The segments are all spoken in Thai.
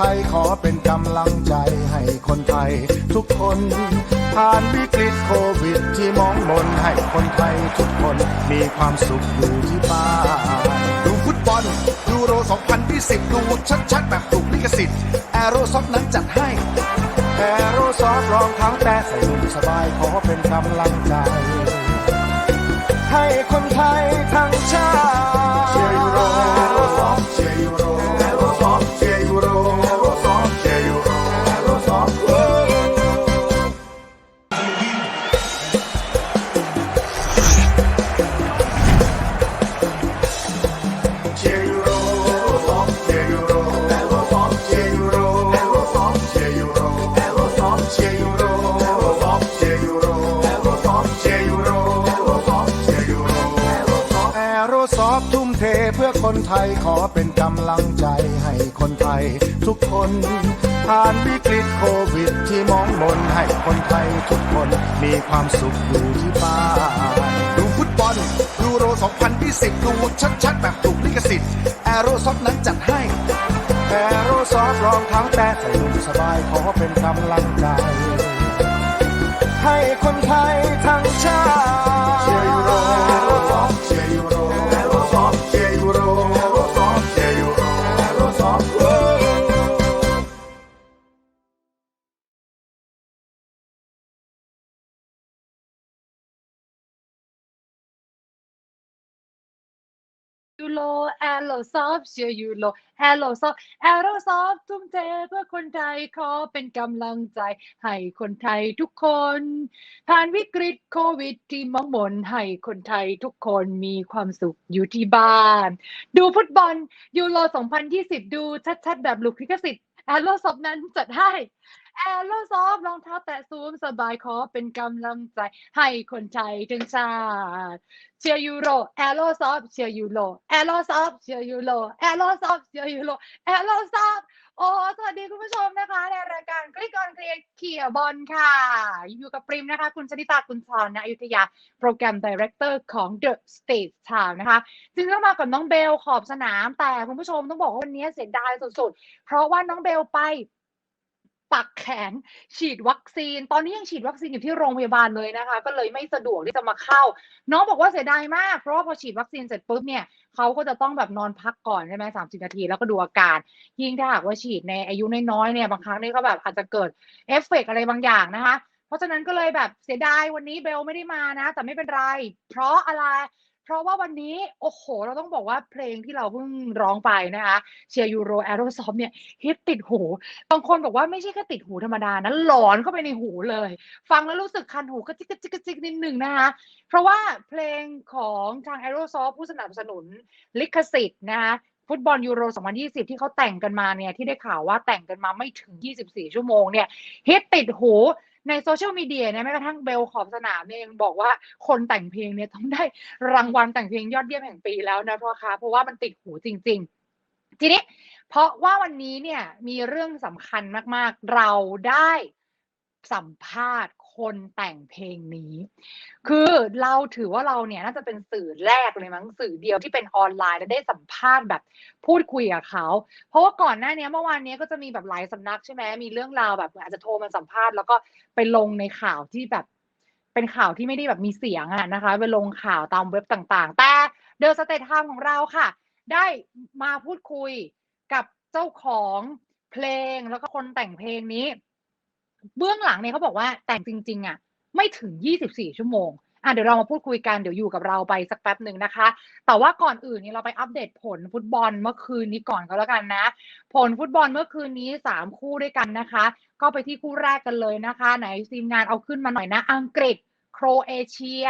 ไทยขอเป็นกำลังใจให้คนไทยทุกคน ผ่านวิกฤตโควิดที่มองมนให้คนไทยทุกคนมีความสุขอยู่ที่บ้านดูฟุตบอลยูโร 2020 ดูชัดๆ แบบถูกลิขสิทธิ์แอโรซอฟนั้นจัดให้แอโรซอฟรองเท้าแตะใส่นุ่มสบายขอเป็นกำลังใจ ให้คนไทยทั้งชาติ ทุกคนมีความสุขอยู่ที่บ้านดูฟุตบอลยูโร 2020 ดูชัดๆ แบบถูกลิขสิทธิ์แอโรซอฟนั้นจัดให้แอโรซอฟรองเท้าแตะใส่นุ่มสบายขอเป็นกำลังใจ ให้คนไทยทั้งชาติ โรแอโรซอฟเชียร์ยูโรแอโรซอฟแอโรซอฟทุ่มเทเพื่อคนไทยขอเป็นกำลังใจ ให้คนไทยทุกคน ผ่านวิกฤตโควิดที่มองมนให้คนไทยทุกคนมีความสุขอยู่ที่บ้าน ดูฟุตบอลยูโร 2020 ดูชัดๆ แบบลูกคริกสิทธิ์แอโรซอฟนั้นจัดให้ แอโรซอฟรองเท้าแตะซูมสบายขอเป็นกำลังใจ ให้คนไทยทั้งชาติเชียร์ยูโรแอโรซอฟเชียร์ยูโรแอโรซอฟเชียร์ยูโรแอโรซอฟเชียร์ยูโรแอโรซอฟโอ้สวัสดีคุณผู้ชมนะคะ ในรายการคลิกออนเคลียร์เขียบอลค่ะ อยู่กับปริมนะคะ คุณชนิตาคุณชรนะอยุธยา โปรแกรมดีเรคเตอร์ของ The State Time นะคะจึงต้องมากับน้องเบลขอบสนามแต่คุณผู้ชมต้องบอกว่าวันนี้เสียดายสุดๆ เพราะว่าน้องเบลไป ปักแขนฉีดวัคซีน ตอนนี้ยังฉีดวัคซีนอยู่ที่โรงพยาบาลเลยนะคะ ก็เลยไม่สะดวกที่จะมาเข้า น้องบอกว่าเสียดายมาก เพราะว่าพอฉีดวัคซีนเสร็จปุ๊บเนี่ยเขาก็จะต้องแบบนอนพักก่อนใช่ไหมสามสิบนาทีแล้วก็ดูอาการ ยิ่งถ้าหากว่าฉีดในอายุน้อยๆเนี่ยบางครั้งนี่ก็แบบอาจจะเกิดเอฟเฟกต์อะไรบางอย่างนะคะ เพราะฉะนั้นก็เลยแบบเสียดายวันนี้เบลไม่ได้มานะ แต่ไม่เป็นไร เพราะอะไร เพราะว่าวันนี้ โอ้โห เราต้องบอกว่าเพลงที่เราเพิ่งร้องไปนะคะเชียร์ยูโรแอโรซอฟเนี่ยฮิตติดหู บางคนบอกว่าไม่ใช่แค่ติดหูธรรมดานะหลอนเข้าไปในหูเลย ฟังแล้วรู้สึกคันหูกระจิกกระจิกกระจิกนิดหนึ่งนะคะเพราะว่าเพลงของทางแอโรซอฟผู้สนับสนุนลิขสิทธิ์นะคะฟุตบอลยูโร 2020 ที่เขาแต่งกันมาเนี่ยที่ได้ข่าวว่าแต่งกันมาไม่ถึง 24 ชั่วโมงเนี่ยฮิตติดหู ในโซเชียลมีเดียเนี่ยแม้กระทั่งเบลขอบสนามเนี่ยยังบอกว่าคนแต่งเพลงเนี่ยต้องได้รางวัลแต่งเพลงยอดเยี่ยมแห่งปีแล้วนะเพราะคะเพราะว่ามันติดหูจริง ๆ ทีนี้เพราะว่าวันนี้เนี่ยมีเรื่องสำคัญมากๆ เราได้สัมภาษณ์ คนแต่งเพลงนี้ คือเราถือว่าเราเนี่ยน่าจะเป็นสื่อแรกเลยมั้งสื่อเดียวที่เป็นออนไลน์และได้สัมภาษณ์แบบพูดคุยกับเขา เพราะว่าก่อนหน้านี้เมื่อวานนี้ก็จะมีแบบหลายสำนักใช่ไหมมีเรื่องราวแบบอาจจะโทรมาสัมภาษณ์แล้วก็ไปลงในข่าวที่แบบเป็นข่าวที่ไม่ได้แบบมีเสียงอะนะคะไปลงข่าวตามเว็บต่างๆ แต่เดอะสเตทไทม์ของเราค่ะ ได้มาพูดคุยกับเจ้าของเพลงแล้วก็คนแต่งเพลงนี้ เบื้องหลังเนี่ยเขาบอกว่าแต่งจริง ๆอะไม่ถึง 24 ชั่วโมงอะเดี๋ยวเรามาพูดคุยกันเดี๋ยวอยู่กับเราไปสักแป๊บหนึ่งนะคะ แต่ว่าก่อนอื่นนี่เราไปอัปเดตผลฟุตบอลเมื่อคืนนี้ก่อนก็แล้วกันนะ ผลฟุตบอลเมื่อคืนนี้ 3 คู่ด้วยกันนะคะ ก็ไปที่คู่แรกกันเลยนะคะ ไหนทีมงานเอาขึ้นมาหน่อยนะ อังกฤษโครเอเชีย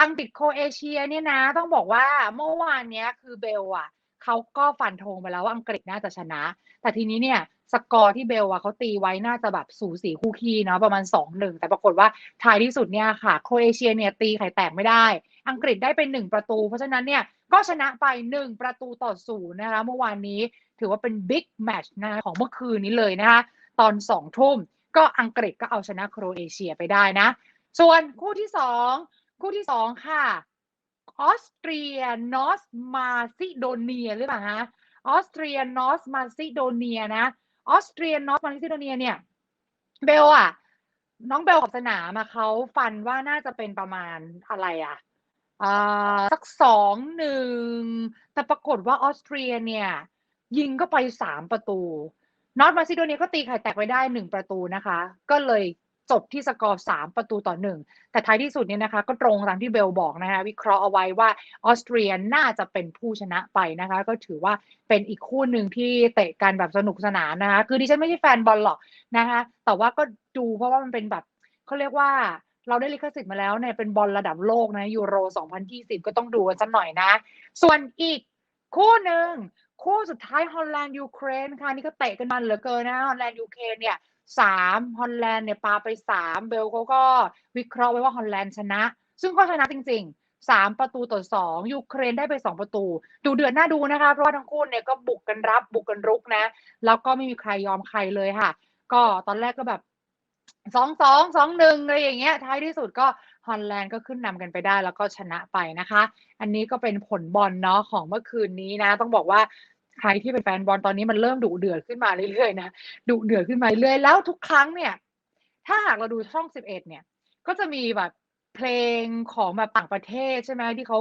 อังกฤษโครเอเชียเนี่ยนะ ต้องบอกว่าเมื่อวานเนี้ยคือเบลอะเขาก็ฟันธงไปแล้วว่าอังกฤษน่าจะชนะ แต่ทีนี้เนี่ย สกอร์ที่เบลอะเขาตีไว้น่าจะแบบสูสีคู่ขี้เนาะประมาณ 2-1 แต่ปรากฏว่าท้ายที่สุดเนี่ยค่ะโครเอเชียเนี่ยตีไข่แตกไม่ได้ อังกฤษได้เป็น 1 ประตู เพราะฉะนั้นเนี่ยก็ชนะไป 1 ประตูต่อศูนย์นะคะเมื่อวานนี้ถือว่าเป็นบิ๊กแมตช์นะของเมื่อคืนนี้เลยนะคะตอน2ทุ่มก็อังกฤษก็เอาชนะโครเอเชียไปได้นะ ส่วนคู่ที่ 2 คู่ที่ 2 ค่ะออสเตรียนอสมาซิโดเนียหรือเปล่าฮะออสเตรียนอสมาซิโดเนียนะ ออสเตรียนนอร์ทมาซิโดเนียเนี่ยเบลอะน้องเบลขอบสนามอะเขาฟันว่าน่าจะเป็นประมาณอะไรอะอ่าสักสองหนึ่งแต่ปรากฏว่าออสเตรียเนี่ย ยิงก็ไปสามประตูนอตมาซิโดเนียก็ตีไข่แตกไปได้หนึ่งประตูนะคะ ก็เลย จบที่สกอร์สามประตูต่อหนึ่งแต่ท้ายที่สุดเนี่ยนะคะ ก็ตรงตามที่เบลบอกนะคะ วิเคราะห์เอาไว้ว่าออสเตรียน่าจะเป็นผู้ชนะไปนะคะ ก็ถือว่าเป็นอีกคู่หนึ่งที่เตะกันแบบสนุกสนานนะคะ คือดิฉันไม่ใช่แฟนบอลหรอกนะคะ แต่ว่าก็ดูเพราะว่ามันเป็นแบบเขาเรียกว่าเราได้ลิขสิทธิ์มาแล้วเนี่ยเป็นบอลระดับโลกนะยูโร 2020 ก็ต้องดูกันสักหน่อยนะ ส่วนอีกคู่หนึ่งคู่สุดท้ายฮอลแลนด์ยูเครนค่ะนี่ก็เตะกันมันเหลือเกินนะฮอลแลนด์ยูเครนเนี่ย สามฮอลแลนด์เนี่ยปาไปสามเบลเขาก็วิเคราะห์ไว้ว่าฮอลแลนด์ชนะ ซึ่งก็ชนะจริงๆสามประตูต่อสองยูเครนได้ไปสองประตู ดูเดือดน่าดูนะคะเพราะว่าทั้งคู่เนี่ยก็บุกกันรับบุกกันรุกนะ แล้วก็ไม่มีใครยอมใครเลยค่ะ ก็ตอนแรกก็แบบสองสองสองหนึ่งอะไรอย่างเงี้ยท้ายที่สุดก็ฮอลแลนด์ก็ขึ้นนำกันไปได้แล้วก็ชนะไปนะคะ อันนี้ก็เป็นผลบอลเนาะของเมื่อคืนนี้นะ ต้องบอกว่า ใครที่เป็นแฟนบอลตอนนี้มันเริ่มดุเดือดขึ้นมาเรื่อยๆนะดุเดือดขึ้นมาเรื่อยๆแล้วทุกครั้งเนี่ย ถ้าหากเราดูช่อง11เนี่ย ก็จะมีแบบเพลงของแบบต่างประเทศใช่ไหมที่เขา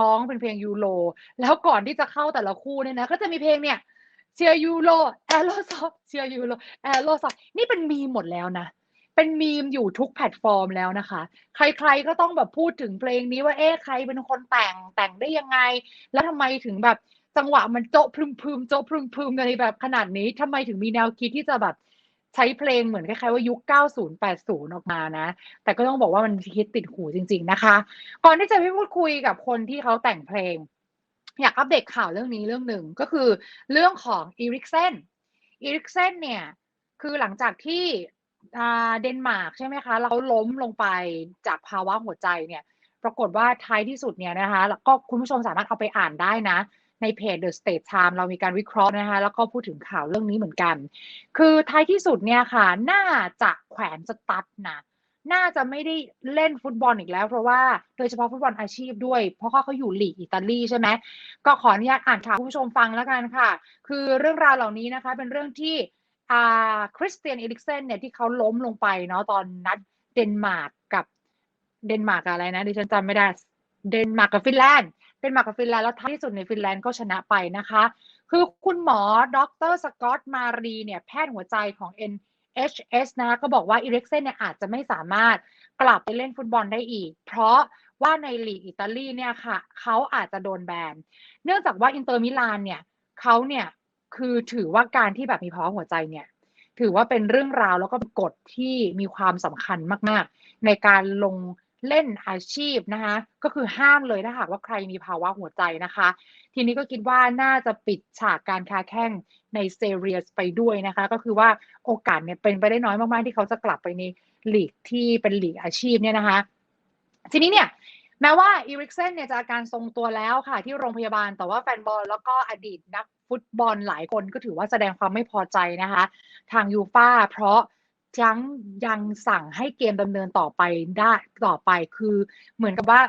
ร้องเป็นเพลงยูโรแล้วก่อนที่จะเข้าแต่ละคู่เนี่ยนะก็จะมีเพลงเนี่ยเชียร์ยูโรแอโรซอฟเชียร์ยูโรแอโรซอฟนี่เป็นมีมหมดแล้วนะเป็นมีมอยู่ทุกแพลตฟอร์มแล้วนะคะ ใครๆก็ต้องแบบพูดถึงเพลงนี้ว่าเอ๊ะใครเป็นคนแต่งแต่งได้ยังไง แล้วทำไมถึงแบบ จังหวะมันโจ๊ะพรึมพึมๆโจ๊ะพรึมพึมๆอะไรแบบขนาดนี้ทำไมถึงมีแนวคิดที่จะแบบใช้เพลงเหมือนคล้ายๆว่ายุค 90 80 ออกมานะ แต่ก็ต้องบอกว่ามันฮิตติดหูจริง ๆ นะคะ ก่อนที่จะไปพูดคุยกับคนที่เขาแต่งเพลง อยากอัปเดตข่าวเรื่องนี้เรื่องหนึ่งก็คือเรื่องของอีริกเซนอีริกเซนเนี่ย คือหลังจากที่เดนมาร์กใช่ไหมคะเขาล้มลงไปจากภาวะหัวใจเนี่ย ปรากฏว่าท้ายที่สุดเนี่ยนะคะ แล้วก็คุณผู้ชมสามารถเอาไปอ่านได้นะ ในเพจ The State Time เรามีการวิเคราะห์นะคะ แล้วก็พูดถึงข่าวเรื่องนี้เหมือนกัน คือท้ายที่สุดเนี่ยค่ะ น่าจะแขวนสตั๊ดนะน่าจะไม่ได้เล่นฟุตบอลอีกแล้ว เพราะว่าโดยเฉพาะฟุตบอลอาชีพด้วย เพราะว่าเขาอยู่ลีกอิตาลีใช่ไหมก็ขออนุญาตอ่านข่าวคุณผู้ชมฟังแล้วกันค่ะ คือเรื่องราวเหล่านี้นะคะเป็นเรื่องที่คริสเตียนเอริกเซนเนี่ยที่เขาล้มลงไปเนาะตอนนัดเดนมาร์กกับเดนมาร์กอะไรนะดิฉันจำไม่ได้เดนมาร์กกับฟินแลนด์ เดนมาร์กกับฟินแลนด์แล้วท้ายที่สุดในฟินแลนด์ก็ชนะไปนะคะ คือคุณหมอดรสกอตมารีเนี่ยแพทย์หัวใจของ NHS นะคะก็บอกว่าอีริกเซนเนี่ยอาจจะไม่สามารถกลับไปเล่นฟุตบอลได้อีก เพราะว่าในลีกอิตาลีเนี่ยค่ะเขาอาจจะโดนแบน เนื่องจากว่าอินเตอร์มิลานเนี่ยเขาเนี่ยคือถือว่าการที่แบบมีภาวะหัวใจเนี่ยถือว่าเป็นเรื่องราวแล้วก็กฎที่มีความสำคัญมาก ๆ ในการลง เล่นอาชีพนะคะก็คือห้ามเลยถ้าหากว่าใครมีภาวะหัวใจนะคะ ทีนี้ก็คิดว่าน่าจะปิดฉากการค้าแข่งในเซเรียสไปด้วยนะคะ ก็คือว่าโอกาสเนี่ยเป็นไปได้น้อยมากๆ ที่เขาจะกลับไปในลีกที่เป็นลีกอาชีพเนี่ยนะคะ ทีนี้เนี่ยแม้ว่าอีริกเซนเนี่ยจะอาการทรงตัวแล้วค่ะ ที่โรงพยาบาลแต่ว่าแฟนบอลแล้วก็อดีตนักฟุตบอลหลายคนก็ถือว่าแสดงความไม่พอใจนะคะ ทางยูฟาเพราะ ยังยังสั่งให้เกมดำเนินต่อไปได้ต่อไปคือเหมือนกับว่า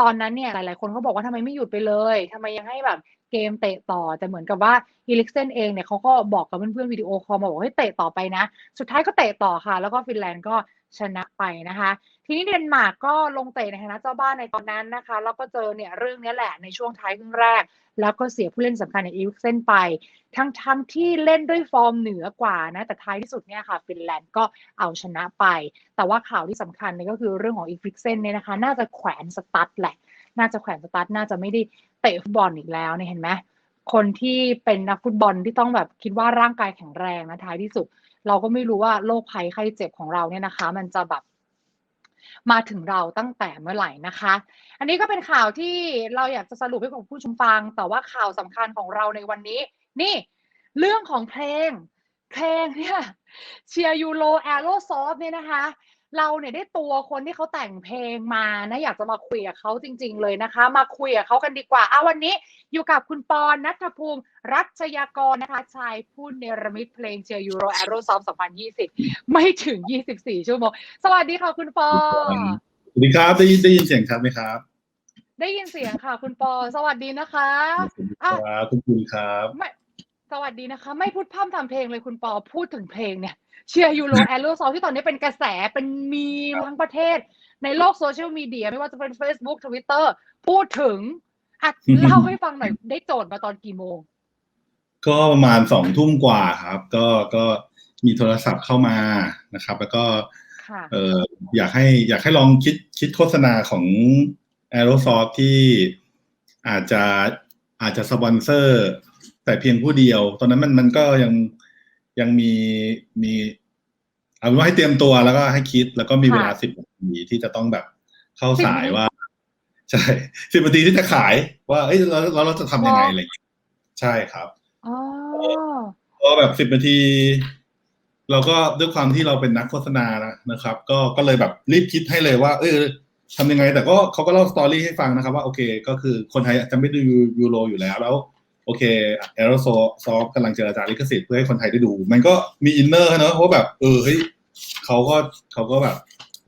ตอนนั้นเนี่ยหลาย ๆ คนเขาบอกว่าทำไมไม่หยุดไปเลยทำไมยังให้แบบเกมเตะต่อแต่เหมือนกับว่าอีลิกเซนเองเนี่ยเขาก็บอกกับเพื่อนๆวิดีโอคอลมาบอกให้เตะต่อไปนะ สุดท้ายก็เตะต่อค่ะ แล้วก็ฟินแลนด์ก็ชนะไปนะคะ ทีนี้เดนมาร์กก็ลงเตะในฐานะเจ้าบ้านในตอนนั้นนะคะ แล้วก็เจอเนี่ยเรื่องนี้แหละในช่วงท้ายครึ่งแรก แล้วก็เสียผู้เล่นสำคัญอย่างอีริกเซนไป ทั้งทั้งที่เล่นด้วยฟอร์มเหนือกว่านะ แต่ท้ายที่สุดเนี่ยค่ะฟินแลนด์ก็เอาชนะไป แต่ว่าข่าวที่สำคัญเนี่ยก็คือเรื่องของอีริกเซนเนี่ยนะคะ น่าจะแขวนสตั๊ดแหละ น่าจะแขวนสตั๊ดน่าจะไม่ได้เตะฟุตบอลอีกแล้วเนี่ยเห็นไหมคนที่เป็นนักฟุตบอลที่ต้องแบบคิดว่าร่างกายแข็งแรงนะท้ายที่สุด เราก็ไม่รู้ว่าโรคภัยไข้เจ็บของเราเนี่ยนะคะ มันจะแบบ มาถึงเราตั้งแต่เมื่อไหร่นะคะ อันนี้ก็เป็นข่าวที่เราอยากจะสรุปให้กับผู้ชมฟัง แต่ว่าข่าวสำคัญของเราในวันนี้ นี่ เรื่องของเพลง เพลงเนี่ยเชียร์ยูโรแอโรซอฟเนี่ยนะคะ เราเนี่ยได้ตัวคนที่เขาแต่งเพลงมานะอยากจะมาคุยกับเขาจริง ๆ เลยนะคะ มาคุยกับเขากันดีกว่าเอาวันนี้อยู่กับคุณปอนนัทภูมิ รัชยากรนะคะชายผู้เนรมิตเพลงเชียร์ยูโรแอโรซอฟ2020 ไม่ถึง 24 ชั่วโมง สวัสดีค่ะคุณปอสวัสดีครับได้ยินได้ยินเสียงครับไหมครับ ได้ยินเสียงค่ะ คุณปอ สวัสดีนะคะสวัสดีครับคุณคุณครับ ไม่ สวัสดีนะคะ ไม่พูดพร่ำทำเพลงเลยคุณปอพูดถึงเพลงเนี่ย เชียร์ยูโรแอโรซอลที่ตอนนี้เป็นกระแสเป็นมีมทั้งประเทศ ในโลกโซเชียลมีเดียไม่ว่าจะเป็น Facebook Twitter พูดถึงอะเล่าให้ฟังหน่อยได้โจทย์มาตอนกี่โมง ก็ประมาณสองทุ่มกว่าครับ ก็ก็มีโทรศัพท์เข้ามานะครับ แล้วก็ค่ะเอออยากให้อยากให้ลองคิดคิดโฆษณาของ Aerosoft ที่อาจจะอาจจะสปอนเซอร์ แต่เพียงผู้เดียว ตอนนั้นมันมันก็ยังยังมีมีเอาเป็นว่าให้เตรียมตัวแล้วก็ให้คิดแล้วก็มีเวลาค่ะสิบนาทีที่จะต้องแบบเข้า10สายนาทีว่า ใช่สิบนาทีที่จะขาย ว่าเอ้ยเราเราเราจะทำยังไงอะไรอย่างเงี้ยใช่ครับอ๋อพอแบบสิบ10นาที เราก็ด้วยความที่เราเป็นนักโฆษณานะนะครับ ก็ก็เลยแบบรีบคิดให้เลยว่า เออทำยังไง แต่ก็เขาก็เล่าสตอรี่ให้ฟังนะครับ ว่าโอเค ก็คือคนไทยอาจจะไม่ดูยูโรอยู่แล้วแล้ว โอเคแอโรโซซอฟกำลังเจรจาลิขสิทธิ์เพื่อให้คนไทยได้ดู มันก็มีอินเนอร์เนอะเพราะแบบเออเฮ้ยเขาก็เขาก็แบบ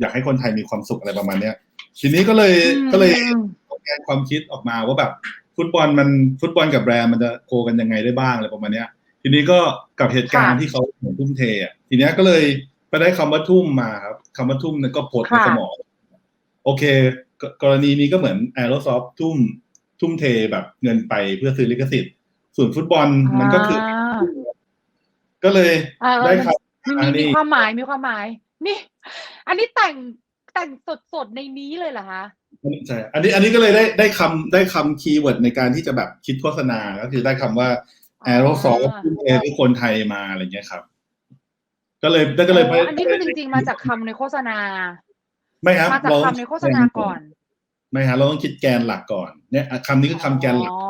อยากให้คนไทยมีความสุขอะไรประมาณเนี้ยทีนี้ก็เลยอืมก็เลยอืมแกนความคิดออกมาว่าแบบฟุตบอลมันฟุตบอลกับแบรนด์มันจะโคกันยังไงได้บ้างอะไรประมาณเนี้ย ทีนี้ก็กับเหตุการณ์ค่ะที่เขาเหมือนทุ่มเทอะทีเนี้ยก็เลยไปได้คำว่าทุ่มมาครับคำว่าทุ่มเนี่ยก็โผล่ในค่ะสมองโอเคกกรณีนี้ก็เหมือน Aerosoft ทุ่ม ทุ่มเทแบบเงินไปเพื่อซื้อลิขสิทธิ์ ส่วนฟุตบอลมันก็คืออ่าก็เลยอ่าได้ครับมีอัมีนนี้มีความหมายมีความหมาย นี่ อันนี้แต่งแต่งสดสดๆในนี้เลยเหรอคะใช่ อันนี้อันนี้ก็เลยได้ได้คำได้คำคีย์เวิร์ดในการที่จะแบบคิดโฆษณา ก็คือได้คำว่าอ่า Aerosoft ทุ่มเทให้คนไทยมาอะไรเงี้ยครับ ก็เลยก็เลยอ๋ออันนี้คือจริง ๆ มาจากคำในโฆษณา ไม่ครับมาจากเรคำในโฆษณาก่อน ไม่ฮะเราต้องคิดแกนหลักก่อนเนี่ยอะคำนี้คือคำแกนหลักอ๋อ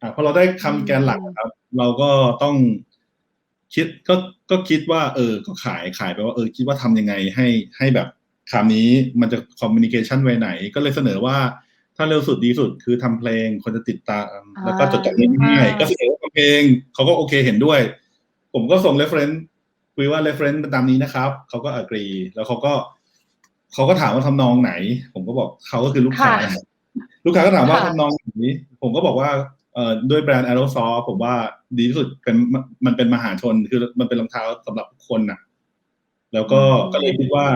อะพอเราได้คำแกนหลักครับ เราก็ต้องคิดก็ก็คิดว่า เออ ก็ขายขายไปว่าเออคิดว่าทำยังไงให้ให้แบบคำนี้มันจะคอมมิ n นิเคชันไว้ไหน ก็เลยเสนอว่าถ้าเร็วสุดดีสุดคือทำเพลงคนจะติดตามแล้วก็จดจำง่ายๆก็เสนอว่าเพลงเขาก็โอเคเห็นด้วย ผมก็ส่ง reference คุยว่า reference เป็นตามนี้นะครับ เขาก็ agree แล้วเขาก็ เขาก็ถามว่าทำนองไหน ผมก็บอกเขาก็คือลูกค้าค่ะลูกค้าก็ถามว่าค่ะทำนองไหนผมก็บอกว่าเอ่อด้วยแบรนด์ Aerosoft ผมว่าดีที่สุดเป็นมันเป็นมหาชนคือมันเป็นรองเท้าสำหรับทุกคนน่ะ แล้วก็ก็เลยคิดว่า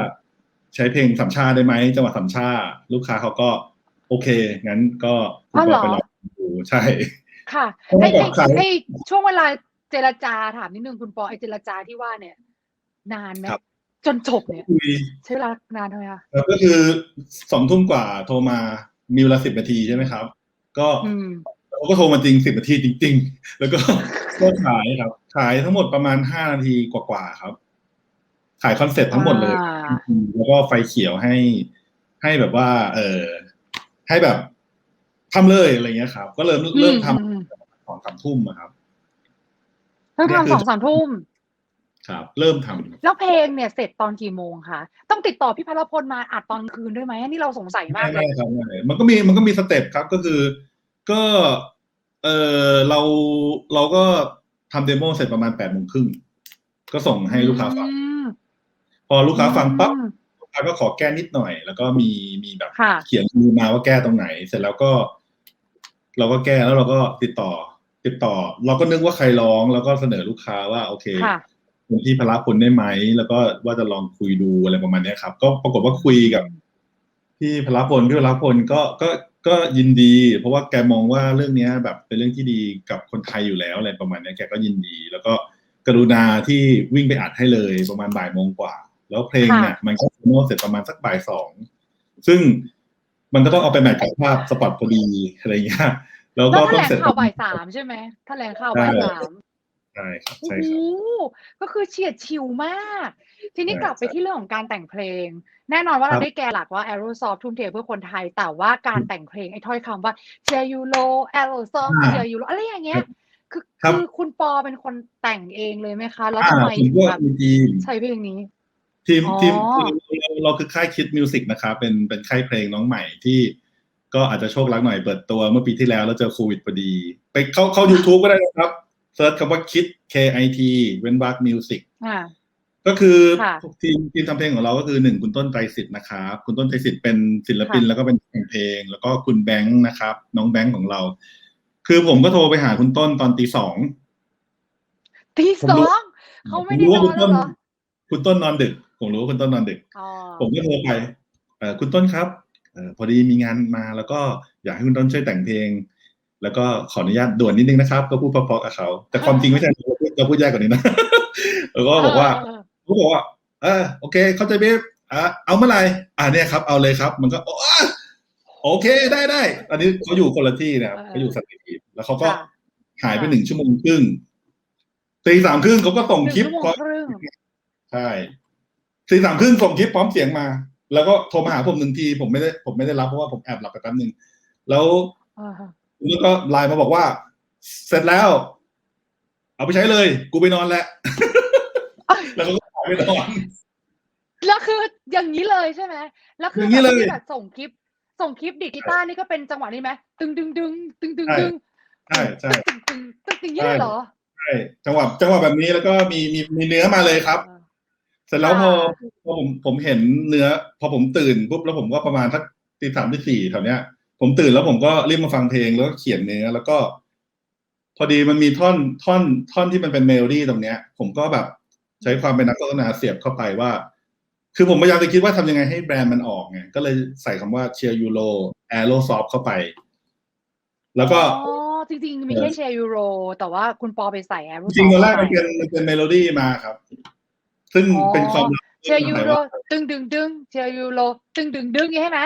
ใช้เพลงสามชาได้ไหมจังหวะสามชาลูกค้าเขาก็ โอเค งั้นก็คุอ๋ณอเหรบออกไปลองดูใช่ ค่ะเพราะว่าไอ้ไอ้แบบขายไอ้ช่วงเวลาเจรจาถามนิดนึงคุณปอไอ้เจรจาที่ว่าเนี่ย นานไหมครับ จนจบเนี่ยคุยใช้เวลานานเท่าไหร่คะ แล้วก็คือสองทุ่มกว่าโทรมามีเวลาสิบนาทีใช่ไหมครับ ก็อืม เขาก็โทรมาจริงสิบนาทีจริง ๆ แล้วก็ ก็ขายครับ ขายทั้งหมดประมาณห้านาทีกว่าๆครับ ขายคอนเซ็ปต์ทั้งหมดเลยอ่า อืมแล้วก็ไฟเขียวให้ ให้แบบว่า เออให้แบบทำเลยอะไรเงี้ยครับ ก็เริ่มเริ่มทอืมำสองสามทุ่มอะครับเพิ่งเนี่ยคือทำสองสามทุ่ม ครับ เริ่มทำแล้วเพลงเนี่ยเสร็จตอนกี่โมงคะต้องติดต่อพี่พลพลมาอัดตอนคืนด้วยไหมอันนี่เราสงสัยมาไม่กเลไม่ยครับไม่มันก็มีมันก็มีสเต็ปครับก็คือ ก็เออเราเราก็ทำเดโมเสร็จประมาณแปดโมงครึ่งก็ส่งให้ลูกค้าฟังอืมพอลูกค้าฟังปั๊บอืมลูกค้าก็ขอแก้นิดหน่อย แล้วก็มีมีแบบค่ะเขียนมือมาว่าแก้ตรงไหน เสร็จแล้วก็ เราก็แก้แล้วเราก็ติดต่อ ติดต่อ เราก็นึกว่าใครร้อง แล้วก็เสนอลูกค้าว่า โอเค ค่ะคุณพี่พละพลได้ไหม แล้วก็ว่าจะลองคุยดูอะไรประมาณเนี้ยครับ ก็ปรากฏว่าคุยกับพี่พลพลพี่พลพลก็ก็ก็ยินดี เพราะว่าแกมองว่าเรื่องเนี้ยแบบเป็นเรื่องที่ดีกับคนไทยอยู่แล้วอะไรประมาณเนี้ยแกก็ยินดี แล้วก็กรุณาที่วิ่งไปอัดให้เลยประมาณบ่ายโมงกว่า แล้วเพลงเนี่ยค่ะมันก็โน้ตเสร็จประมาณสักบ่ายสองซึ่งมันก็ต้องเอาไปแมทกับภาพสปอตพอดีอะไรเงี้ยแล้วแล้วก็แถต้องลงเสร็จข่าวบ่ายสามใช่ไหมแถลงข่าวบ่ายสาม ใช่ครับโอ้ใช่โหครับ ก็คือเฉียดฉิวมาก ทีนี้ใช่กลับไปใช่ที่เรื่องของการแต่งเพลง แน่นอนว่าครัเราบได้แกนหลักว่า Aerosoft ทุ่มเทเพื่อคนไทย แต่ว่าการแต่งเพลงไอ้ถ้อยคำว่าเชียร์ยูโร Aerosoft อ่าเชียร์ยูโรอะไรอย่างเงี้ย คือครับคือคุณปอเป็นคนแต่งเองเลยไหมคะ แล้วอ่าทำไมผมถึงก็แบบมีทีม ใช้เพลงนี้ ทีมอ๋อ ทีมเราเราคือค่ายคิดมิวสิกนะครับเป็นเป็นค่ายเพลงน้องใหม่ที่ก็อาจจะโชคร้ายหน่อยเปิดตัวเมื่อปีที่แล้วแล้วเจอโควิดพอดี ไปเข้าเข้า YouTube ก็ได้นะครับ เซิร์ชคำว่าคิด K I T เว้นวรรคมิวสิกอ่าก็คือค่ะทีมทีมทำเพลงของเราก็คือหนึ่งคุณต้นไตรสิทธิ์นะครับคุณต้นไตรสิทธิ์เป็นศิลปินค่ะแล้วก็เป็นแต่งเพลง แล้วก็คุณแบงค์นะครับ น้องแบงค์ของเรา คือผมก็โทรไปหาคุณต้นตอนตีสองตีผมสอรู้งเขาไม่ได้ผมรู้นว่าอคุนณแล้วต้นเหรอคุณต้นนอนดึก ผมรู้ว่าคุณต้นนอนดึกอ๋อผมก็โทรไปเอ่อคุณต้นครับเอ่อพอดีมีงานมาแล้วก็อยากให้คุณต้นช่วยแต่งเพลง แล้วก็ขออนุญาตด่วนนิดนึงนะครับ ก็พูดเพราะๆกับเขา แต่ความจริงไม่ใช่เราพูดเราพูดแยกกว่านี้นะแล้วก็บอกว่าเออเขาบอกว่าเออโอเค เข้าใจพี่อะเอาเมื่อไหร่อ่าเนี่ยครับ เอาเลยครับ มันก็โอ้โอเคได้ได้อันนี้เขาอยู่คนละที่นะครับเขาอยู่สัตหีบแล้วเขาก็ค่ะหายไปหนึ่งชั่วโมงครึ่งตีสามครึ่งเขาก็ส่งหนึ่งคลิปชั่วโมงพร้อมครึ่งใช่ตีสามครึ่งส่งคลิปพร้อมเสียงมา แล้วก็โทรมาหาผมหนึ่งที ผมไม่ได้ผมไม่ได้รับเพราะว่าผมแอบหลับไปแป๊บนึงแล้วอ่า แล้วก็ไลน์มาบอกว่า เสร็จแล้ว เอาไปใช้เลย กูไปนอนแล้วแล้วก็หายไปนอนแล้วคืออย่างนี้เลยใช่ไหมแล้วคืออย่างนี้เลยแบบที่แบบส่งคลิป ส่งคลิปดีดกีตาร์นี่ก็เป็นจังหวะนี้ไหมตึงดึงดึงตึงดึงดึงใช่ใช่ตึงตึงตึงตึงอย่างนี้เลยเหรอใช่จังหวะจังหวะแบบนี้แล้วก็มีมีมีเนื้อมาเลยครับ เสร็จแล้วพอค่ะพอผมผมเห็นเนื้อ พอผมตื่นปุ๊บแล้วผมก็ประมาณสักตีสามตีสี่แถวเนี้ย ผมตื่นแล้วผมก็รีบมาฟังเพลงแล้วก็เขียนเนื้อแล้วก็ พอดีมันมีท่อนท่อนท่อนที่มันเป็นเมโลดี้ตรงเนี้ย ผมก็แบบใช้ความเป็นนักโฆษณาเสียบเข้าไปว่า คือผมพยายามจะคิดว่าทำยังไงให้แบรนด์มันออกไงก็เลยใส่คำว่าเชียร์ยูโรแอโรซอฟเข้าไป แล้วก็อ๋อจริงๆมีแค่เชียร์ยูโร แต่ว่าคุณปอไปใส่แอร์จริงๆตอนแรกมันเป็นมันเป็นเมโลดี้มาครับ ซึ่งเป็นความลับเชียร์ยูที่โรว่าตึงดึงดึงเชียร์ยูโรตึงดึงดึงอย่างนี้ใช่ไหม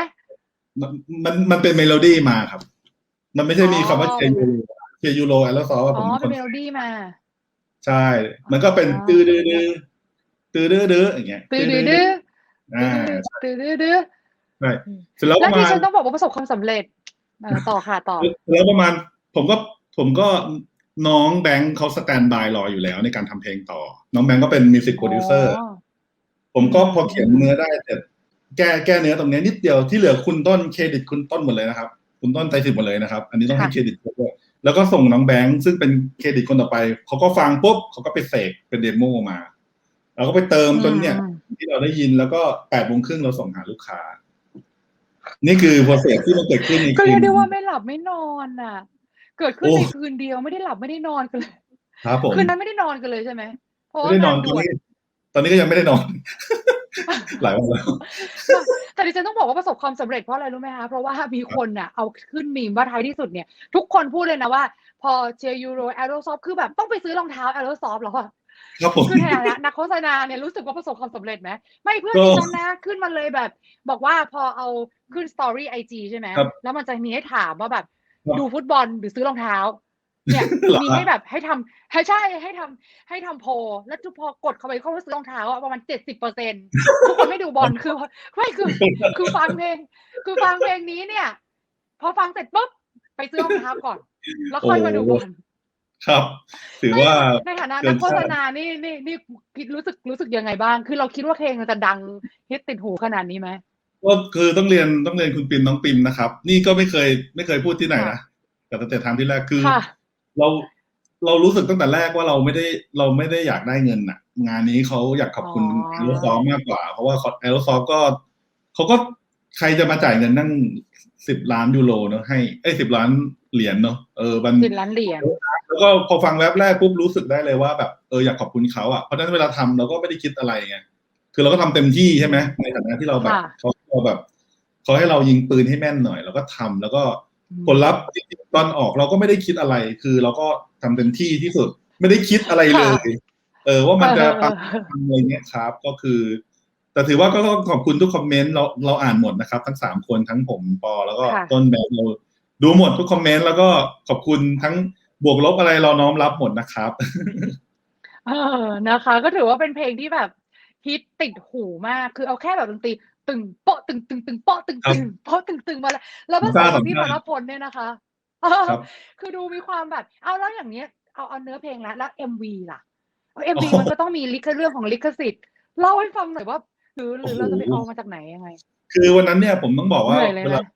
มันมันมันเป็นเมโลดี้มาครับ มันไม่ใช่มีคำว่าอ๋อเชียร์ยูโรเชียร์ยูโรแอลซอว่าผอ๋มอเป็นเป็นคนเมโลดี้มา ใช่ มันก็เป็นอ๋อตื้อดื้อดื้อตื้อดื้อดื้ออย่างเงี้ยตื้อดื้อดื้ออ่าตื้อดื้อดื้อใช่เสร็จแล้วปแล้วระที่มาณฉันต้องบอกว่าประสบความสำเร็จเออต่อค่ะต่อ แล้วประมาณ ผมก็ผมก็น้องแบงค์เขาสแตนบายรออยู่แล้วในการทำเพลงต่อ น้องแบงค์ก็เป็นมิวสิกโปรดิวเซอร์ ผมก็พอเขียนเนื้อได้เสร็จ แก้แก้เนื้อตรงเนี้ยนิดเดียวที่เหลือคุณต้นเครดิตคุณต้นหมดเลยนะครับ คุณต้นใจสิบหมดเลยนะครับ อันนี้ต้องให้ค่ะเครดิตเขาด้วยแล้วก็ส่งน้องแบงค์ซึ่งเป็นเครดิตคนต่อไปเขาก็ฟังปุ๊บเขาก็ไปเสกเป็นเดโมมาเราก็ไปเติมจนเนี่ยอืมที่เราได้ยินแล้วก็แปดโมงครึ่งเราส่งหาลูกค้า นี่คือโปรเซสที่มันเกิดขึ้นในก็เรียกคืได้นว่าไม่หลับไม่นอนอะ เกิดขึ้นโอ้ในคืนเดียวไม่ได้หลับไม่ได้นอนกันเลยครับผมคืนนั้นไม่ได้นอนกันเลยใช่ไหมเพราะไม่ว่าได้นอนงาตอนด่วนนี้ตอนนี้ก็ยังไม่ได้นอน หลายวันแล้วแต่ดิฉันต้องบอกว่าประสบความสำเร็จเพราะอะไรรู้ไหมคะเพราะว่ามีคนอะเอาขึ้นมีมว่าท้ายที่สุดเนี่ย ทุกคนพูดเลยนะว่า พอเชียร์ยูโรแอโรซอฟคือแบบต้องไปซื้อรองเท้าแอโรซอฟแล้วอะครับผมคือในฐานะนักโฆษณาเนี่ยรู้สึกว่าประสบความสำเร็จไหมไม่เพื่อนก็ดิฉันนะขึ้นมาเลยแบบ บอกว่าพอเอาขึ้นสตอรี่ไอจีใช่ไหมครับแล้วมันจะมีให้ถามว่าแบบครับดูฟุตบอลหรือซื้อรองเท้า เนี่ยเหรอมีให้แบบให้ทำให้ใช่ให้ทำให้ทำโพลแล้วทุกพอกดเข้าไปเข้าไปซื้อรองเท้าอะประมาณเจ็ดสิบเปอร์เซ็นทุกคนไม่ดูบอลคือไม่คือ คือฟังเพลงคือฟังเพลงนี้เนี่ย พอฟังเสร็จปุ๊บไปซื้อรองเท้าก่อน แล้วค่อยมาดูบอลครับ ถือว่าในฐานะเกินันกโฆษณานี่นี่นี่คิดรู้สึกรู้สึกยังไงบ้าง คือเราคิดว่าเพลงมันจะดังฮิตติดหูขนาดนี้ไหมก็คือต้องเรียนต้องเรียนคุณปิมน้องปิมนะครับ นี่ก็ไม่เคยไม่เคยพูดที่ไหนนะแต่ตั้งแต่ทำที่แรกคือค่ะ เราเรารู้สึกตั้งแต่แรกว่าเราไม่ได้เราไม่ได้อยากได้เงินน่ะ งานนี้เขาอยากขอบคุณอ๋อ แอโรซอฟมากกว่า เพราะว่าแอโรซอฟก็เขาก็ใครจะมาจ่ายเงินนั่งสิบล้านยูโรเนอะให้เอ้สิบล้านเหรียญเนอะเออมันสิบล้านเหรียญ แล้วก็พอฟังแวบแรกปุ๊บรู้สึกได้เลยว่าแบบเอออยากขอบคุณเขาอะเพราะฉะนั้นเวลาทำเราก็ไม่ได้คิดอะไรไงคือเราก็ทำเต็มที่ใช่ไหมในฐานะที่เราแบบค่ะ เขาเราแบบเขาให้เรายิงปืนให้แม่นหน่อยเราก็ทำแล้วก็ ผลลัพธ์ที่ตอนออกเราก็ไม่ได้คิดอะไร คือเราก็ทำเต็มที่ที่สุด ไม่ได้คิดอะไรเลย เออว่ามันจะเอปัองอะไรเงี้ยครับ ก็คือ แต่ถือว่าก็ต้องขอบคุณทุกคอมเมนต์เราเราอ่านหมดนะครับ ทั้งสามคนทั้งผมปอแล้วก็ค่ะต้นแบบเราดูหมดทุกคอมเมนต์แล้วก็ขอบคุณทั้งบวกลบอะไรเราน้อมรับหมดนะครับ เออนะคะ ก็ถือว่าเป็นเพลงที่แบบฮิตติดหูมาก คือเอาแค่แบบดนตรี ตึงโป๊ะตึงตึงตึงโป๊ะตึงตึงโป๊ะตึงตึงมาแล้วแล้วภาษาของพี่พลพลเนี่ยนะคะเออครับคือดูมีความแบบ เอาแล้วอย่างเนี้ยเอาเอาเนื้อเพลงแล้วแล้วเอ็มวีล่ะเอ็มวีโอ้โหมันก็ต้องมีลิขเรื่องของลิขสิทธิ์เล่าให้ฟังหน่อยว่าหรือหรือเราจะไปโอ้โหเอามาจากไหนยังไง คือวันนั้นเนี่ยผมต้องบอกว่าเหนื่อยเลยเวลานะ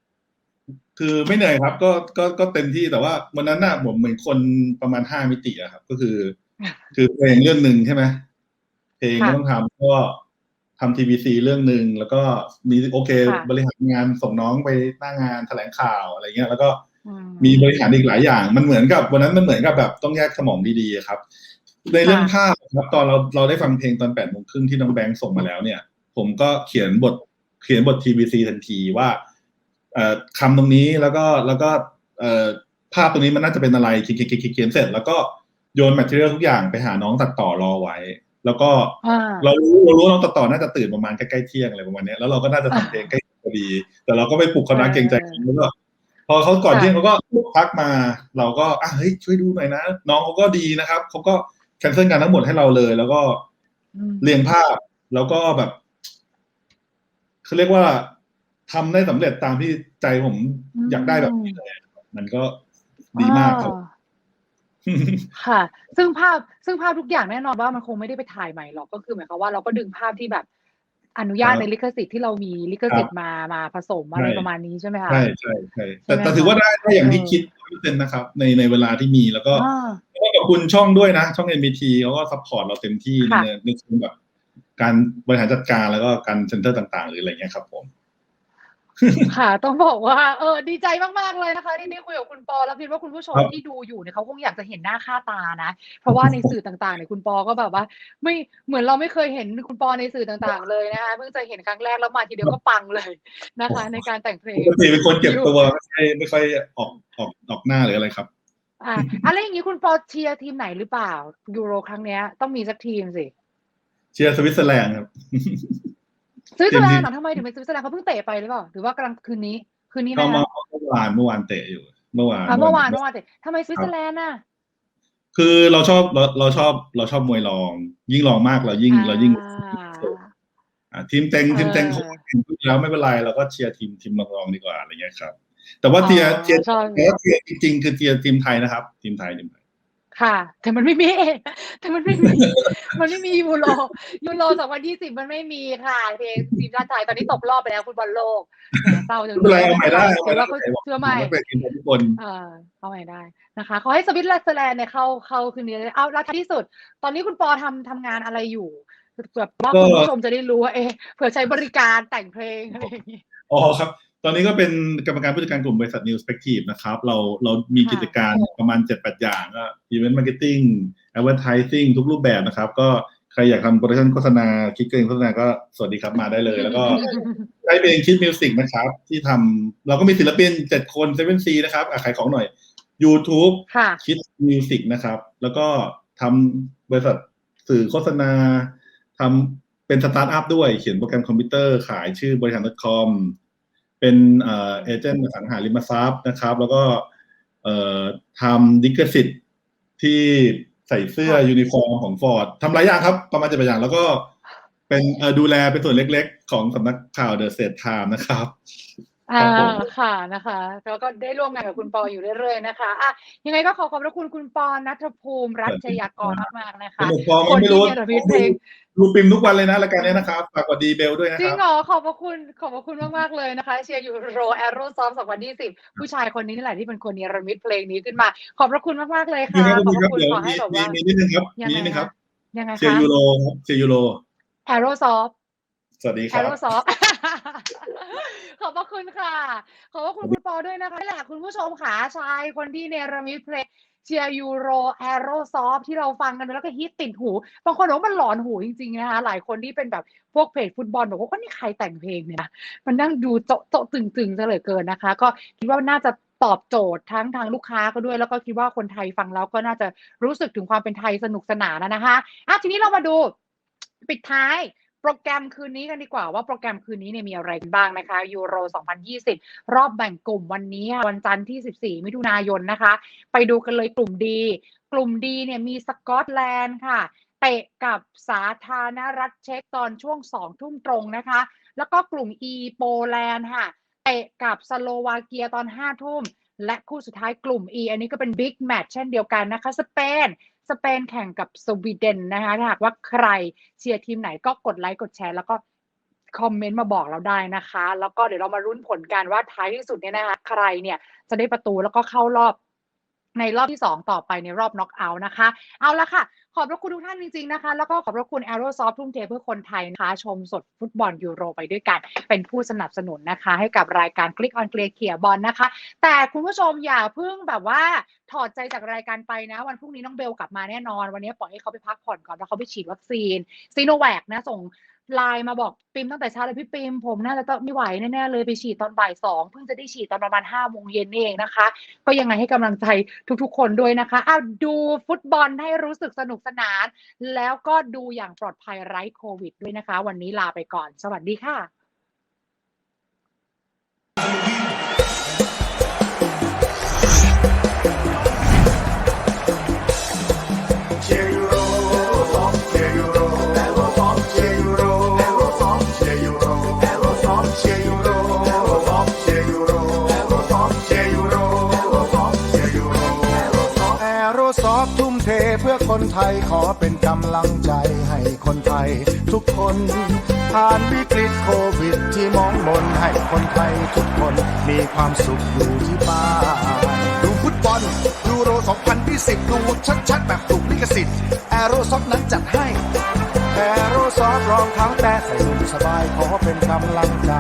คือไม่เหนื่อยครับ ก็ก็ก็เต็มที่แต่ว่าวันนั้นน่ะผมเหมือนคนประมาณห้ามิติอะครับ ก็คือ คือเพลงเรื่องหนึ่งใช่ไหมเพลงค่ะต้องทำก็ ทำทีวีซีเรื่องหนึ่งแล้วก็มีโอเคค่ะบริหารงานส่งน้องไปหน้างานแถลงข่าวอะไรเงี้ย แล้วก็อืมีบริหารอีกหลายอย่าง มันเหมือนกับวันนั้นมันเหมือนกับแบบต้องแยกสมองดีๆอะครับ ในเรื่องภาพครับตอนเราเราได้ฟังเพลงตอนแปดโมงครึ่งที่น้องแบงค์ส่งมาแล้วเนี่ย ผมก็เขียนบทเขียนบท TVC ทันทีว่าเอ่อคำตรงนี้แล้วก็แล้วก็เอ่อภาพตรงนี้มันน่าจะเป็นอะไรเขียนเขียนเขียนเขียนเสร็จ แล้วก็โยนแมทเทียลทุกอย่างไปหาน้องตัดต่อรอไว้ แล้วก็อ่าเรารู้เรารู้ว่าน้องตัดต่อน่าจะตื่นประมาณใกล้ๆเที่ยงอะไรประมาณเนี้ยแล้วเราก็น่าจะทำเพลงใกล้พอดี แต่เราก็ไม่ปลุกเขานะเกรงใจเขาแล้วก็พอเขาก่อนเที่ยงเขาก็ทักมา เราก็อะเฮ้ยช่วยดูหน่อยนะน้องเขาก็ดีนะครับเขาก็แคนเซิลงานทั้งหมดให้เราเลย แล้วก็อืมเรียงภาพแล้วก็แบบเขาเรียกว่าทำได้สำเร็จตามที่ใจผมอยากได้แบบนี้เลยมันก็ดีมากครับอ่ ค่ะ ซึ่งภาพซึ่งภาพทุกอย่างแน่นอนว่ามันคงไม่ได้ไปถ่ายใหม่หรอกก็คือหมายความว่าเราก็ดึงภาพที่แบบอนุญาตครับในลิขสิทธิ์ที่เรามีลิขสิทธิ์มามาผสมอะไรใช่ประมาณนี้ใช่ไหมคะใช่ใช่ใช่แต่ใช่ไหมแต่ถือว่าได้ได้อย่างที่เออคิดเต็นนะครับ ในในเวลาที่มีแล้วก็อ่าก็ขอบคุณช่องด้วยนะ ช่อง NBT เขาก็ซัพพอร์ตเราเต็มที่ในค่ะในเชิงแบบการบริหารจัดการแล้วก็การเซ็นเตอร์ต่าง ๆ หรืออะไรเงี้ยครับผม ค่ะ ต้องบอกว่า เออ ดีใจมาก ๆ เลยนะคะ ที่ได้คุยกับคุณปอ แล้วคิดว่าคุณผู้ชมครับที่ดูอยู่เนี่ยเขาคงอยากจะเห็นหน้าค่าตานะ เพราะว่าในสื่อต่างๆเนี่ยคุณปอก็แบบว่า ไม่เหมือนเราไม่เคยเห็นคุณปอในสื่อต่างๆ เลยนะคะเพิ่งจะเห็นครั้งแรกแล้วมาทีเดียวก็ปังเลยนะคะ ในการแต่งเพลงปกติเป็นคนเก็บตัวไม่ค่อยไม่ค่อยออกออกออกหน้าหรืออะไรครับอ่าอะไรอย่างนี้คุณปอเชียร์ทีมไหนหรือเปล่ายูโรครั้งเนี้ยต้องมีสักทีมสิเชียร์สวิตเซอร์แลนด์ครับ สวิตเซอร์แลนด์ทีมเหรอทำไมถึงเป็นสวิตเซอร์แลนด์เขาเพิ่งเตะไปหรือเปล่าหรือว่ากำลังคืนนี้ คืนนี้ไหมก็เมื่คะอเมื่อวานเมื่อวานเตะอยู่ เมื่อวานอ่าเมื่อวานเมื่อวานเตะทำไมสวิตเซอร์แลนด์น่ะคือเราชอบเราเราชอบเราชอบมวยรอง ยิ่งรองมากเรายิ่งเรายิ่งอ่าอ่าทีมเต็งทีมเต็งเออเขาเก่งขึ้นแล้วไม่เป็นไรเราก็เชียร์ทีมทีมรองๆดีกว่าอะไรเงี้ยครับ แต่ว่าเทียร์เทียร์ชอบแต่ว่าเทียร์จริงๆคือเทียร์ทีมไทยนะครับ ทีมไทยทีมไทย ค่ะ แต่มันไม่มี แต่มันไม่มี มันไม่มียูโรยูโร2020มันไม่มีค่ะเพลงทีมชาติไทยตอนนี้ตกรอบไปแล้วฟุตบอลโลกแหมเศร้าจังไม่เป็นไรเอาใหม่ได้เชื่อว่าเขาเชื่อใหม่ไม่เป็นทีมไทยทุกคนเออเข้าใหม่ได้นะคะขอให้สวิตเซอร์แลนด์เนี่ยเข้าเข้าคืนนี้เลยเอาแล้วท้ายที่สุด ตอนนี้คุณปอทำทำงานอะไรอยู่แบบว่าคุณผู้ชมจะได้รู้ว่าเอ๊ะเผื่อใช้บริการแต่งเพลงอะไรอย่างงี้อ๋อครับ ตอนนี้ก็เป็นกรรมการผู้จัดการกลุ่มบริษัท New Perspective นะครับ เราเรามีค่ะกิจการประมาณ 7-8 อย่างก็ Event Marketing Advertising ทุกรูปแบบนะครับ ก็ใครอยากทำโปรดักชันโฆษณา คิดเกินโฆษณาก็สวัสดีครับมาได้เลย แล้วก็ได้เพลงคิดมิวสิกนะครับ ที่ทำเราก็มีศิลปิน 7 คน7 C นะครับอะขายของหน่อย YouTube ค่ะคิดมิวสิกนะครับ แล้วก็ทำบริษัทสื่อโฆษณาทำเป็นสตาร์ทอัพด้วยเขียนโปรแกรมคอมพิวเตอร์ขายชื่อบริษัท .com เป็นเอ่อเอเจนต์อสังหาริมทรัพย์นะครับ แล้วก็เอ่อทำดิกสิทธิ์ที่ใส่เสื้อค่ะยูนิฟอร์มของฟอร์ดทำหลายอย่างครับ ประมาณจะเป็นอย่าง แล้วก็เป็นเอ่อดูแลเป็นส่วนเล็กๆ ของสำนักข่าวเดอะเซตไทม์นะครับ อ่าครับผมค่ะนะคะแล้วก็ได้ร่วมงานกับคุณปออยู่เรื่อยๆนะคะอะยังไงก็ขอขอบพระคุณคุณปอนัทภูมิ รัชยากรมากๆนะคะสนุกพอคนไม่ที่รู้เนรมิตเพลง ดูปิมทุกวันเลยนะรายการนี้นะครับฝากกดดีเบลด้วยนะจริคงรับ เหรอขอบพระคุณขอบพระคุณมาก ๆ เลยนะคะ เชียร์ยูโรแอโรซอฟ2020 ผู้ชายคนนี้นี่แหละที่เป็นคนเนรมิตเพลงนี้ขึ้นมา ขอบพระคุณมาก ๆ เลยมีค่ะ ครับขอบมีพครัระบคุณเดี๋ยวขอให้มีแบบมีว่ามีนิดนึงครับยังมีไงนิดนึงครับยังไงเชียคะร์ยูโรครับเชียร์ยูโร แอโรซอฟส วัสดีคแอรับโรซอฟขอบพระคุณค่ะ ขอบพระคุณคุณปอด้วยนะคะนี่แหละคุณผู้ชมค่ะชายคนที่เนรมิตเพลงเชียร์ยูโรแอโรซอฟที่เราฟังกันแล้วก็ฮิตติดหู บางคนบอกว่ามันหลอนหูจริงๆนะคะหลายคนที่เป็นแบบพวกเพจฟุตบอลบอกว่าก็นี่ใครแต่งเพลงเนี่ยนะมันนั่งดูโจ๊ะโจ๊ะตึงๆซะเหลือเกินนะคะ ก็คิดว่าน่าจะตอบโจทย์ทั้งทางลูกค้าก็ด้วยแล้วก็คิดว่าคนไทยฟังแล้วก็น่าจะรู้สึกถึงความเป็นไทยสนุกสนานนะนะคะอะทีนี้เรามาดูปิดท้าย รแกรมคืนนี้กันดีกว่าว่าโปรแกรมคืนนี้เนี่ยมีอะไรกันบ้างนะคะยูโร 2020 รอบแบ่งกลุ่มวันนี้วันจันทร์ที่ 14 มิถุนายนนะคะ ไปดูกันเลยกลุ่มดี กลุ่มดีเนี่ยมีสกอตแลนด์ค่ะ เตะกับสาธารณรัฐเช็กตอนช่วง 2 ทุ่มตรงนะคะ แล้วก็กลุ่ม E โปแลนด์ค่ะ เตะกับสโลวาเกียตอน 5 ทุ่ม และคู่สุดท้ายกลุ่ม E อันนี้ก็เป็นบิ๊กแมตช์เช่นเดียวกันนะคะสเปน สเปนแข่งกับสวีเดนนะคะถ้าหากว่าใครเชียร์ทีมไหนก็กดไลค์กดแชร์แล้วก็คอมเมนต์มาบอกเราได้นะคะ แล้วก็เดี๋ยวเรามารุ้นผลกันว่าท้ายที่สุดเนี่ยนะคะใครเนี่ยจะได้ประตูแล้วก็เข้ารอบในรอบที่ 2 ต่อไปในรอบน็อกเอาท์นะคะ เอาละค่ะ ขอบพระคุณทุกท่านจริงๆนะคะ แล้วก็ขอบพระคุณ a อ r o s o f t ทุ่มเทเพื่อคนไทยนะคะชมสดฟุตบอลยูโรไปด้วยกัน เป็นผู้สนับสนุนนะคะ ให้กับรายการคลิกออนเกลียเขียบอลนะคะ แต่คุณผู้ชมอย่าเพิ่งแบบว่าถอดใจจากรายการไปนะ วันพรุ่งนี้น้องเบลกลับมาแน่นอน วันนี้ปล่อยให้เขาไปพักผ่อนก่อนแล้วเขาไปฉีดวัคซีนซีโนแวคนะส่ง ไลน์มาบอกปิมตั้งแต่เช้าเลยพี่ปิมผมน่าจะต้องไม่ไหวแน่ๆเลยไปฉีดตอนบ่ายสองเพิ่งจะได้ฉีดตอนประมาณห้าโมงเย็นเองนะคะ ก็ยังไงให้กำลังใจทุกๆ คนด้วยนะคะอ้าวดูฟุตบอลให้รู้สึกสนุกสนาน แล้วก็ดูอย่างปลอดภัยไร้โควิดด้วยนะคะ วันนี้ลาไปก่อน สวัสดีค่ะ เพื่อคนไทยขอเป็นกำลังใจให้คนไทย ทุกคนผ่านวิกฤตโควิดที่มองมนให้คนไทยทุกคนมีความสุขอยู่ที่บ้านดูฟุตบอลยูโร 2020 ดูชัดๆ แบบถูกลิขสิทธิ์แอโรซอฟนั้นจัดให้แอโรซอฟรองเท้าแตะสนุกสบายขอเป็นกำลังใจ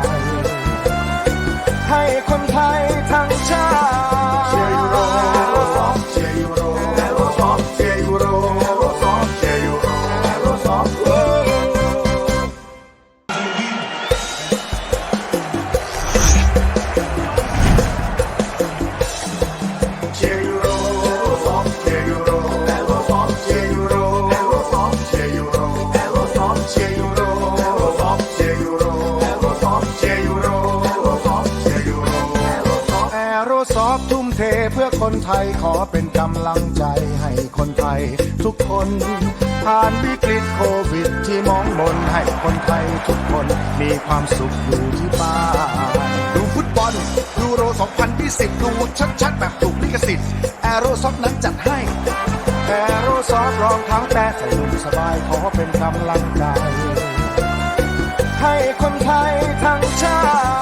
ให้คนไทยทั้งชาติ ไทยขอเป็นกำลังใจให้คนไทย ทุกคน ผ่านวิกฤตโควิดที่มองมนให้คนไทยทุกคนมีความสุขอยู่ที่บ้านดูฟุตบอลยูโร 2020 ดูชัดๆ แบบถูกลิขสิทธิ์แอโรซอฟนั้นจัดให้แอโรซอฟรองเท้าแตะสนุกสบายขอเป็นกำลังใจ ให้คนไทยทั้งชาติ